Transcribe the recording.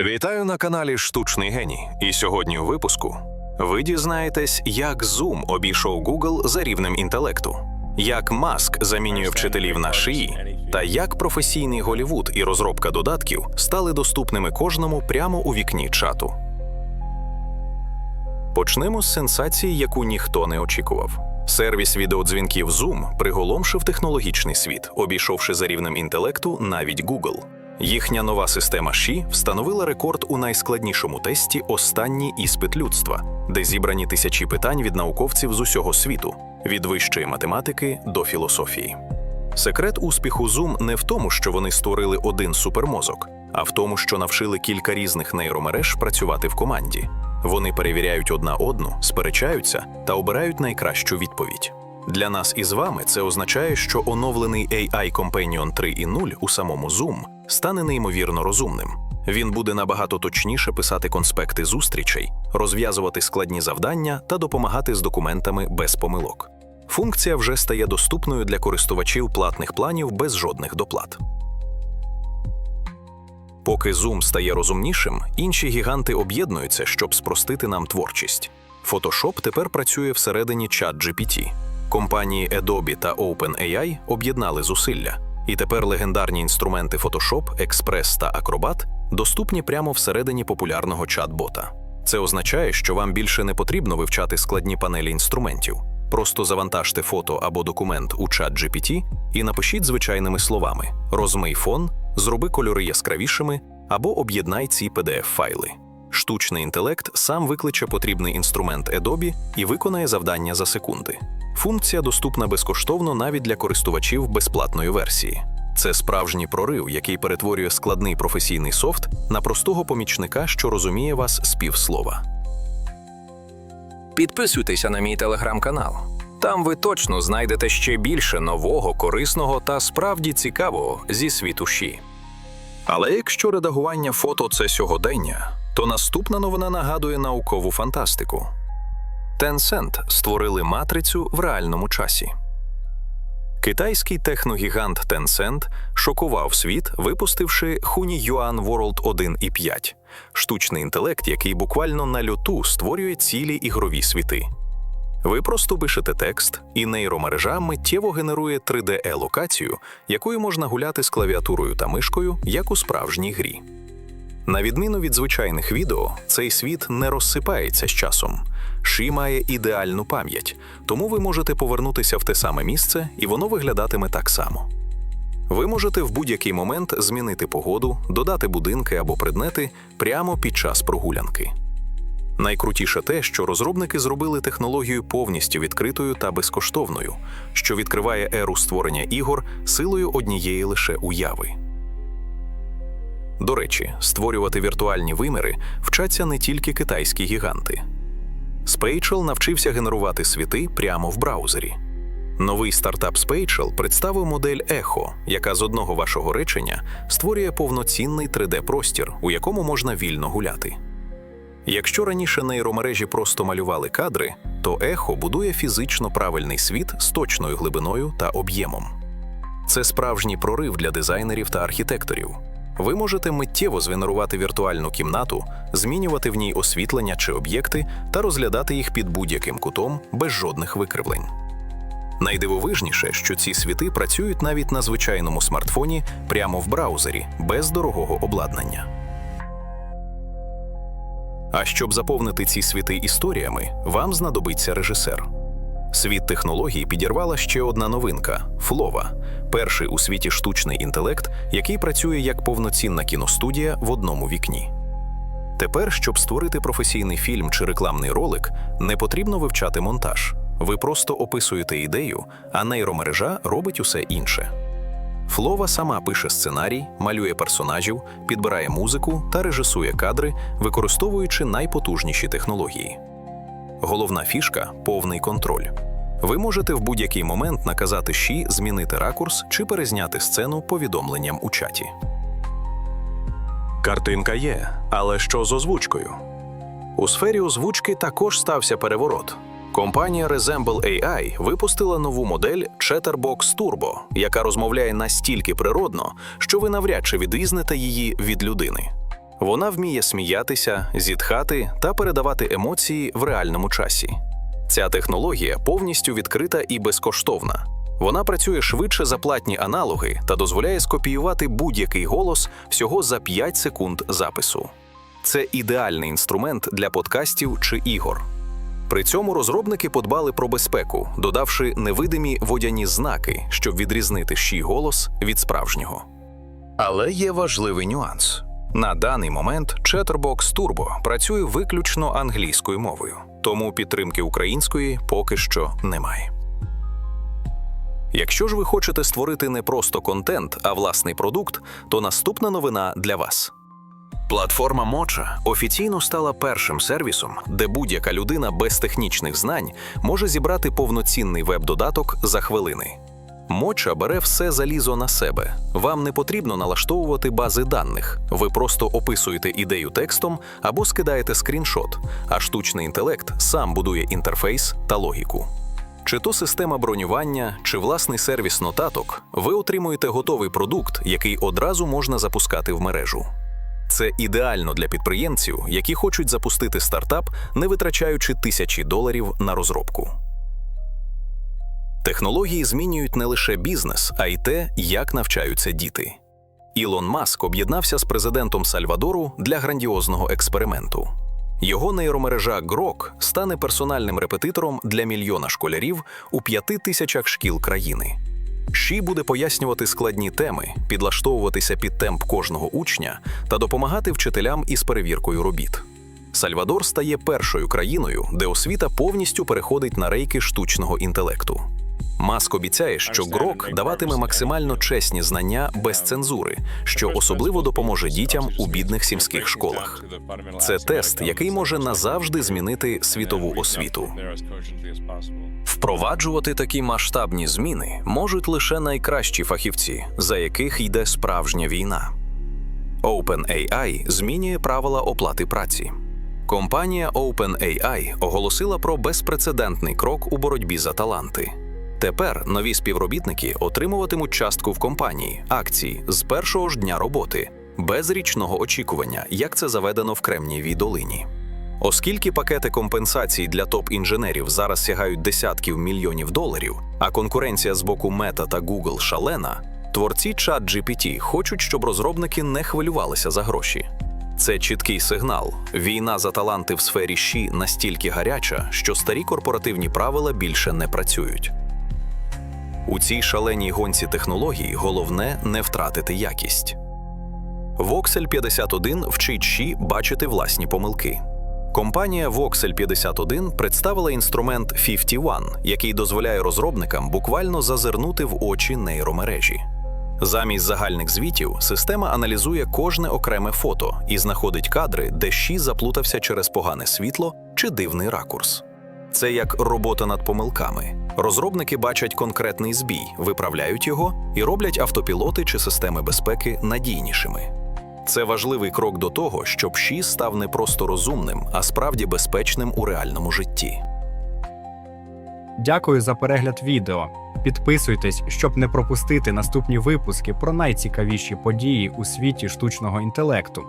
Вітаю на каналі Штучний геній. І сьогодні у випуску ви дізнаєтесь, як Zoom обійшов Google за рівнем інтелекту, як Маск замінює вчителів на шиї, та як професійний Голівуд і розробка додатків стали доступними кожному прямо у вікні чату. Почнемо з сенсації, яку ніхто не очікував. Сервіс відеодзвінків Zoom приголомшив технологічний світ, обійшовши за рівнем інтелекту навіть Google. Їхня нова система Ші встановила рекорд у найскладнішому тесті Останній іспит людства, де зібрані тисячі питань від науковців з усього світу, від вищої математики до філософії. Секрет успіху Zoom не в тому, що вони створили один супермозок, а в тому, що навчили кілька різних нейромереж працювати в команді. Вони перевіряють одна одну, сперечаються та обирають найкращу відповідь. Для нас із вами це означає, що оновлений AI Companion 3.0 у самому Zoom стане неймовірно розумним. Він буде набагато точніше писати конспекти зустрічей, розв'язувати складні завдання та допомагати з документами без помилок. Функція вже стає доступною для користувачів платних планів без жодних доплат. Поки Zoom стає розумнішим, інші гіганти об'єднуються, щоб спростити нам творчість. Photoshop тепер працює всередині ChatGPT. Компанії Adobe та OpenAI об'єднали зусилля, і тепер легендарні інструменти Photoshop, Express та Acrobat доступні прямо всередині популярного чат-бота. Це означає, що вам більше не потрібно вивчати складні панелі інструментів. Просто завантажте фото або документ у чат GPT і напишіть звичайними словами: розмий фон, зроби кольори яскравішими або об'єднай ці PDF-файли. Штучний інтелект сам викличе потрібний інструмент Adobe і виконає завдання за секунди. Функція доступна безкоштовно навіть для користувачів безплатної версії. Це справжній прорив, який перетворює складний професійний софт на простого помічника, що розуміє вас з півслова. Підписуйтеся на мій телеграм-канал. Там ви точно знайдете ще більше нового, корисного та справді цікавого зі світу Ші. Але якщо редагування фото це сьогодення, то наступна новина нагадує наукову фантастику. Tencent створили матрицю в реальному часі. Китайський техногігант Tencent шокував світ, випустивши Hunyuan World 1.5 – штучний інтелект, який буквально на льоту створює цілі ігрові світи. Ви просто пишете текст, і нейромережа миттєво генерує 3D-локацію, якою можна гуляти з клавіатурою та мишкою, як у справжній грі. На відміну від звичайних відео, цей світ не розсипається з часом. Ші має ідеальну пам'ять, тому ви можете повернутися в те саме місце, і воно виглядатиме так само. Ви можете в будь-який момент змінити погоду, додати будинки або предмети прямо під час прогулянки. Найкрутіше те, що розробники зробили технологію повністю відкритою та безкоштовною, що відкриває еру створення ігор силою однієї лише уяви. До речі, створювати віртуальні виміри вчаться не тільки китайські гіганти. Spatial навчився генерувати світи прямо в браузері. Новий стартап Spatial представив модель Echo, яка з одного вашого речення створює повноцінний 3D-простір, у якому можна вільно гуляти. Якщо раніше нейромережі просто малювали кадри, то Echo будує фізично правильний світ з точною глибиною та об'ємом. Це справжній прорив для дизайнерів та архітекторів. Ви можете миттєво згенерувати віртуальну кімнату, змінювати в ній освітлення чи об'єкти та розглядати їх під будь-яким кутом без жодних викривлень. Найдивовижніше, що ці світи працюють навіть на звичайному смартфоні прямо в браузері, без дорогого обладнання. А щоб заповнити ці світи історіями, вам знадобиться режисер. Світ технологій підірвала ще одна новинка Флова, перший у світі штучний інтелект, який працює як повноцінна кіностудія в одному вікні. Тепер, щоб створити професійний фільм чи рекламний ролик, не потрібно вивчати монтаж. Ви просто описуєте ідею, а нейромережа робить усе інше. Флова сама пише сценарій, малює персонажів, підбирає музику та режисує кадри, використовуючи найпотужніші технології. Головна фішка повний контроль. Ви можете в будь-який момент наказати Ші змінити ракурс чи перезняти сцену повідомленням у чаті. Картинка є, але що з озвучкою? У сфері озвучки також стався переворот. Компанія Resemble AI випустила нову модель Chatterbox Turbo, яка розмовляє настільки природно, що ви навряд чи відрізнете її від людини. Вона вміє сміятися, зітхати та передавати емоції в реальному часі. Ця технологія повністю відкрита і безкоштовна. Вона працює швидше за платні аналоги та дозволяє скопіювати будь-який голос всього за 5 секунд запису. Це ідеальний інструмент для подкастів чи ігор. При цьому розробники подбали про безпеку, додавши невидимі водяні знаки, щоб відрізнити щий голос від справжнього. Але є важливий нюанс. На даний момент Chatterbox Turbo працює виключно англійською мовою, тому підтримки української поки що немає. Якщо ж ви хочете створити не просто контент, а власний продукт, то наступна новина для вас. Платформа Моча офіційно стала першим сервісом, де будь-яка людина без технічних знань може зібрати повноцінний веб-додаток за хвилини. Моча бере все залізо на себе. Вам не потрібно налаштовувати бази даних. Ви просто описуєте ідею текстом або скидаєте скріншот, а штучний інтелект сам будує інтерфейс та логіку. Чи то система бронювання, чи власний сервіс нотаток, ви отримуєте готовий продукт, який одразу можна запускати в мережу. Це ідеально для підприємців, які хочуть запустити стартап, не витрачаючи тисячі доларів на розробку. Технології змінюють не лише бізнес, а й те, як навчаються діти. Ілон Маск об'єднався з президентом Сальвадору для грандіозного експерименту. Його нейромережа Grok стане персональним репетитором для мільйона школярів у п'яти тисячах шкіл країни. Ші буде пояснювати складні теми, підлаштовуватися під темп кожного учня та допомагати вчителям із перевіркою робіт. Сальвадор стає першою країною, де освіта повністю переходить на рейки штучного інтелекту. Маск обіцяє, що Грок даватиме максимально чесні знання без цензури, що особливо допоможе дітям у бідних сільських школах. Це тест, який може назавжди змінити світову освіту. Впроваджувати такі масштабні зміни можуть лише найкращі фахівці, за яких йде справжня війна. OpenAI змінює правила оплати праці. Компанія OpenAI оголосила про безпрецедентний крок у боротьбі за таланти. Тепер нові співробітники отримуватимуть частку в компанії акції з першого ж дня роботи, без річного очікування, як це заведено в Кремнієвій долині. Оскільки пакети компенсацій для топ-інженерів зараз сягають десятків мільйонів доларів, а конкуренція з боку Meta та Google шалена, творці ChatGPT хочуть, щоб розробники не хвилювалися за гроші. Це чіткий сигнал. Війна за таланти в сфері щі настільки гаряча, що старі корпоративні правила більше не працюють. У цій шаленій гонці технологій головне не втратити якість. Voxel 51 вчить Ші бачити власні помилки. Компанія Voxel 51 представила інструмент 51, який дозволяє розробникам буквально зазирнути в очі нейромережі. Замість загальних звітів система аналізує кожне окреме фото і знаходить кадри, де Ші заплутався через погане світло чи дивний ракурс. Це як робота над помилками. Розробники бачать конкретний збій, виправляють його і роблять автопілоти чи системи безпеки надійнішими. Це важливий крок до того, щоб ШІ став не просто розумним, а справді безпечним у реальному житті. Дякую за перегляд відео. Підписуйтесь, щоб не пропустити наступні випуски про найцікавіші події у світі штучного інтелекту.